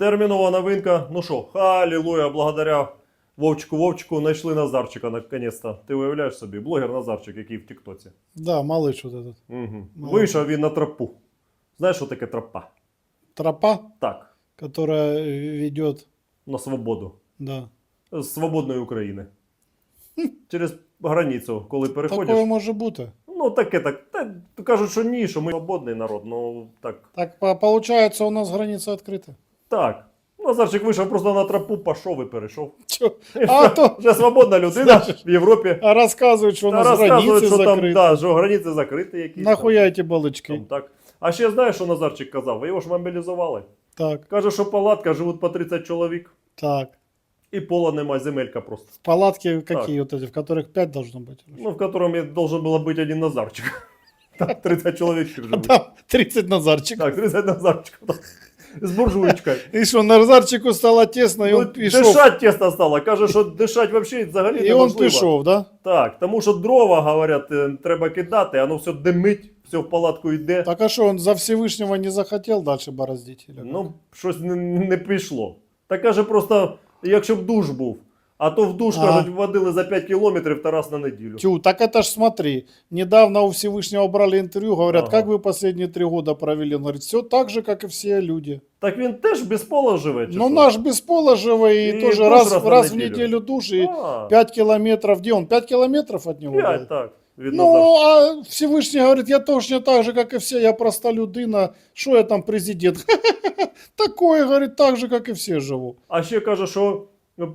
Термінова новинка. Ну що, халілуя, благодаря Вовчику Вовчику знайшли Назарчика наконець-то. Ти уявляєш собі, блогер Назарчик, який в Тіктоці. Да, малыш вот этот. Угу. Молодець. Вийшов він на тропу. Знаєш, що таке тропа? Тропа, Так, которая э, ведет, на свободу. да. З свободної України. Через границю, коли переходиш. Такое може бути. Ну, таке так. Та, кажуть, що ні, що ми свободний народ. Ну так. Так, по- получается, у нас граница открыта. Так. Назарчик вийшов просто на тропу, пішов і перейшов. Чё? І А все. то Вже свободна людина в Європі. а рассказывают, что у Та нас розказують, границы що там, закрыты. да, що границі закриті якісь. Нахуя эти Там, балычки? там, так. А ще знаєш, що Назарчик казав? Його ж мобілізували. Так, Каже, що палатка живуть по 30 чоловік, так. і пола нема, земелька просто. Палатки какие вот эти, в которых 5 должно быть? Ну, в котором я должен был быть один Назарчик. Там 30 чоловік ще А живуть. там 30 Назарчиков. Так, 30 Назарчиків. З буржуєчкою. И що, Назарчику стало тесно, і Ну, он пішов. дишать тесно стало. Каже, що дишать взагалі взагалі І он неможливо. пішов, да? Так, тому що дрова, говорять, е, треба кидати, воно все димить, все в палатку йде. Так а що, он за Всевышнего не захотел дальше бороздити? Ну, щось не, не пішло. Та каже, просто, якщо б душ був, а то в душ, Ага. кажуть, водили за 5 кілометрів та раз на неділю. Тю, так это ж смотри, недавно у Всевышнего брали интервью, говорят, Ага. как вы последние три года провели? Он говорит, все так же, как и все люди. Так він теж без пола живе, чи Но що? наш без пола живой и, И тоже душ раз, раз на раз в неделю. неделю душ и А, 5 километров. Где он? 5 километров от него? п'ять, было? так. Від Ну, Назарчика. а Всевышний говорит, я точно так же, как и все, я проста людина, что я там президент? Такое, говорит, так же, как и все живу. А ще каже, що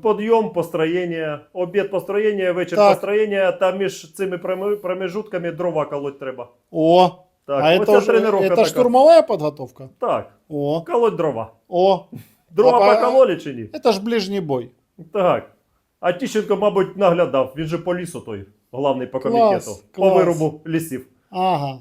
підйом, построєння, обід построєння, вечір Так. построєння, та між цими проми- промежутками дрова колоть треба. О, Так, а оця это, уже, тренировка это така. штурмовая подготовка? Так, О, колоть дрова. о, Дрова А, покололи чи ні? это ж ближний бой. Так. А Тищенко, мабуть, наглядав. Він же по лісу той, главний по Клас, комітету. По клас. вирубу лісів. Ага.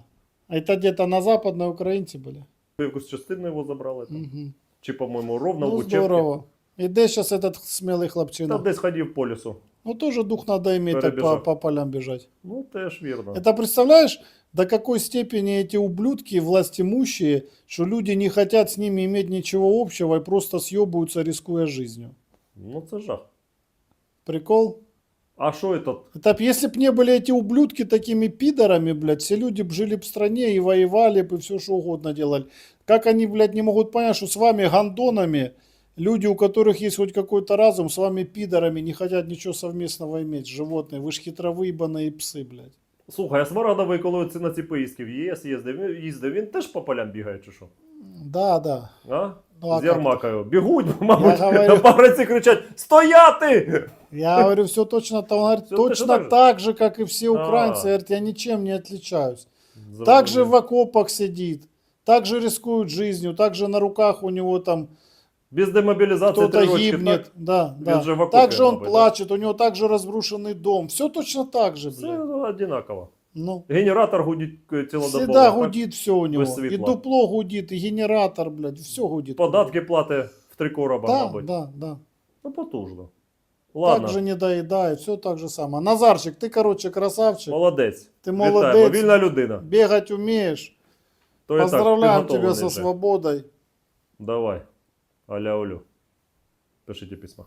А это где-то на западной Украинце были? Якусь частину його забрали. Там. Мгм. Чи, по-моєму, ровно в Ну, Бучевці. здорово. И где сейчас этот смелый Та хлопчина? десь ходив по лісу. Ну, тоже дух надо иметь, так по, по полям бежать. Ну, теж вірно. Это представляешь, до какой степени эти ублюдки, властимущие, что люди не хотят с ними иметь ничего общего и просто съебываются, рискуя жизнью. Ну, це жах. Прикол? А що этот? Это б если бы не были эти ублюдки такими пидорами, блядь, все люди б жили б в стране и воевали бы, все что угодно делали. Как они, блядь, не могут понять, что с вами гандонами, люди, у которых есть хоть какой-то разум, с вами пидорами не хотят ничего совместного иметь, животные. Вы ж хитровыебанные псы, блядь. Слухай, а Смарадовий, коли це на ці поїздки в ЄС їздив, він- їздив, він теж по полям бігає, чи що? Да, да. А? Ну, а З як Ярмакою. Бігуть, мабуть, говорю- на пагреці кричать Стояти! Я говорю, все точно, так. он говорит, Всё точно точно так так же, как и все А. украинцы. Говорит, я ничем не отличаюсь. Так же в окопах сидит, так же рискует жизнью, так же на руках у него там без демобілізації кто-то гибнет. так? Да, да. же в окопе, Так же он да? плачет, у него также разрушенный дом. Все точно так же, Все блядь. одинаково. Ну, Генератор гудить е, цілодобово. всегда гудит все у него. И дупло гудит, и генератор, блядь, все гудит. Податки платить в три короба, Да, мабуть. да, да. Ну, потужно. Ладно, Так же не доедает, все так же самое. Назарчик, ты, короче, красавчик. молодець. Ти Вітаємо. молодець. Вільна людина. Бегать умеешь. То і так, Поздравляем тебя со свободой. Давай. Аля Олю. Пишіть письма.